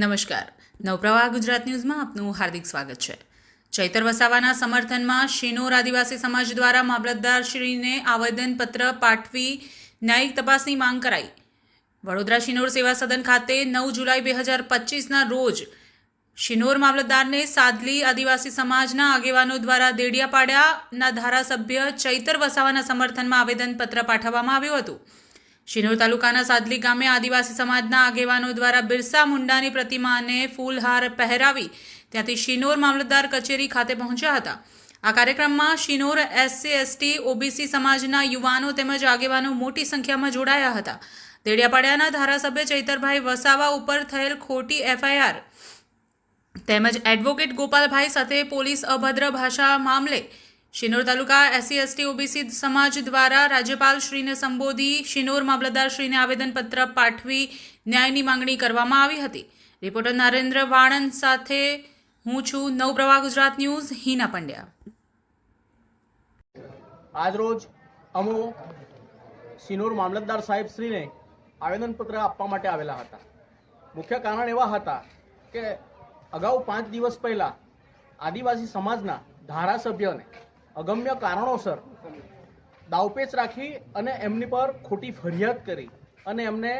નમસ્કાર. નવપ્રવાહ ગુજરાત ન્યૂઝમાં આપનું હાર્દિક સ્વાગત છે. ચૈતર વસાવાના સમર્થનમાં શિનોર આદિવાસી સમાજ દ્વારા મામલતદારશ્રીને આવેદનપત્ર પાઠવી ન્યાયિક તપાસની માંગ કરાઈ. વડોદરા શિનોર સેવા સદન ખાતે નવ જુલાઈ બે હજાર પચીસના રોજ શિનોર મામલતદારને સાદલી આદિવાસી સમાજના આગેવાનો દ્વારા દેડિયાપાડાના ધારાસભ્ય ચૈતર વસાવાના સમર્થનમાં આવેદનપત્ર પાઠવવામાં આવ્યું હતું. શિનોર તાલુકાના સાદલી ગામે આદિવાસી સમાજના આગેવાનો દ્વારા બિરસા મુંડાની પ્રતિમાને ફૂલહાર પહેરાવી ત્યાંથી શિનોર મામલતદાર કચેરી ખાતે પહોંચ્યા હતા. આ કાર્યક્રમમાં શિનોર એસસી, એસટી, ઓબીસી સમાજના યુવાનો તેમજ આગેવાનો મોટી સંખ્યામાં જોડાયા હતા. દેડિયાપાડાના ધારાસભ્ય ચૈતરભાઈ વસાવા ઉપર થયેલ ખોટી એફઆઈઆર તેમજ એડવોકેટ ગોપાલભાઈ સાથે પોલીસ અભદ્ર ભાષા મામલે Sinor taluka SC, ST, OBC સમાજ દ્વારા રાજ્યપાલશ્રીને સંબોધી શિનોર મામલતદાર શ્રીને આવેદનપત્ર પાઠવી ન્યાયની માંગણી કરવામાં આવી હતી. રિપોર્ટર નરેન્દ્ર વાણંદ સાથે હું છું નવપ્રવાહ ગુજરાત ન્યૂઝ, હિના પંડ્યા. આજરોજ અમો શિનોર મામલતદાર સાહેબ આવેદનપત્ર આપવા માટે આવેલા હતા. મુખ્ય કારણ એવા હતા કે અગાઉ પાંચ દિવસ પહેલા આદિવાસી સમાજના ધારાસભ્યને અગમ્ય કારણોસર દાવપેચ રાખી અને એમની પર ખોટી ફરિયાદ કરી અને એમને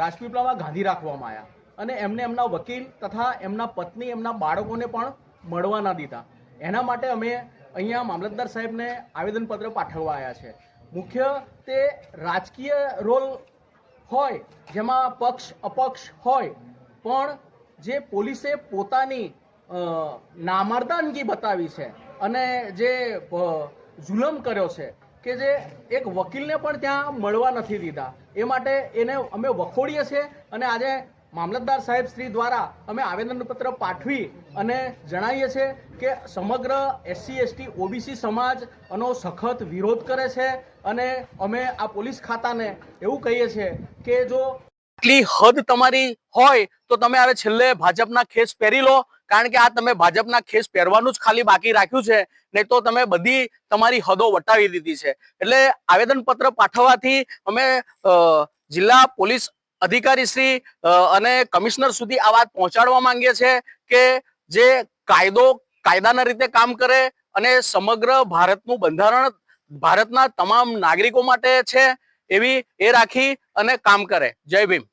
રાજપીપળામાં ગાંધી રાખવામાં આવ્યા. અને એમને એમના વકીલ તથા એમના પત્ની, એમના બાળકોને પણ મળવા ના દીધા. એના માટે અમે અહીંયા મામલતદાર સાહેબને આવેદનપત્ર પાઠવવા આવ્યા છે. મુખ્ય તે રાજકીય રોલ હોય, જેમાં પક્ષ, અપક્ષ હોય, પણ જે પોલીસે પોતાની નામર્દાનગી બતાવી છે અને જે જુલમ કર્યો છે કે જે એક વકીલને પણ ત્યાં મળવા નથી દીધા. એ માટે એને અમે વખોડીએ છીએ અને આજે મામલતદાર સાહેબ શ્રી દ્વારા અમે આવેદનપત્ર પાઠવી અને જણાવીએ છીએ કે સમગ્ર એસસી, એસટી, ઓબીસી સમાજ આનો સખત વિરોધ કરે છે અને અમે આ પોલીસ ખાતાને એવું કહીએ છીએ કે જો આટલી હદ તમારી હોય તો તમે હવે છેલ્લે ભાજપના ખેસ પહેરી લો કારણ કે આ તમે ભાજપના ખેસ પહેરવાનું જ ખાલી બાકી રાખ્યું છે, નહીં તો તમે બધી તમારી હદો વટાવી દીધી છે. એટલે આવેદનપત્ર પાઠવવાથી અમે જિલ્લા પોલીસ અધિકારી શ્રી અને કમિશનર સુધી આ વાત પહોંચાડવા માંગીએ છીએ કે જે કાયદો, કાયદાના રીતે કામ કરે અને સમગ્ર ભારતનું બંધારણ ભારતના તમામ નાગરિકો માટે છે એવી એ રાખી અને કામ કરે. જય ભીમ.